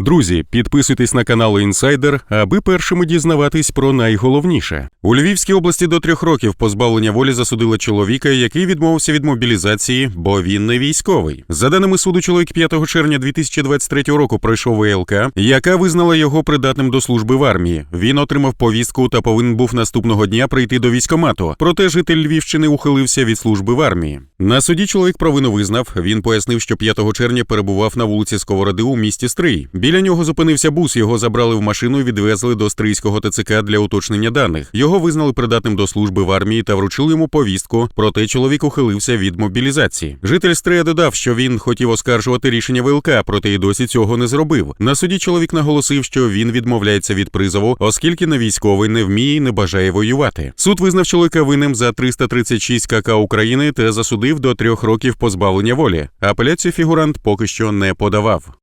Друзі, підписуйтесь на канал Інсайдер, аби першими дізнаватись про найголовніше. У Львівській області до трьох років позбавлення волі засудили чоловіка, який відмовився від мобілізації, бо він не військовий. За даними суду, чоловік 5 червня 2023 року пройшов ВЛК, яка визнала його придатним до служби в армії. Він отримав повістку та повинен був наступного дня прийти до військомату. Проте житель Львівщини ухилився від служби в армії. На суді чоловік провину визнав. Він пояснив, що 5 червня перебував на вулиці Сковороди у місті Стрий. Біля нього зупинився бус. Його забрали в машину і відвезли до Стрийського ТЦК для уточнення даних. Його визнали придатним до служби в армії та вручили йому повістку. Проте чоловік ухилився від мобілізації. Житель Стрия додав, що він хотів оскаржувати рішення ВЛК, проте й досі цього не зробив. На суді чоловік наголосив, що він відмовляється від призову, оскільки не військовий не вміє і не бажає воювати. Суд визнав чоловіка винним за 336 КК України та засудив до трьох років позбавлення волі. Апеляцію фігурант поки що не подавав.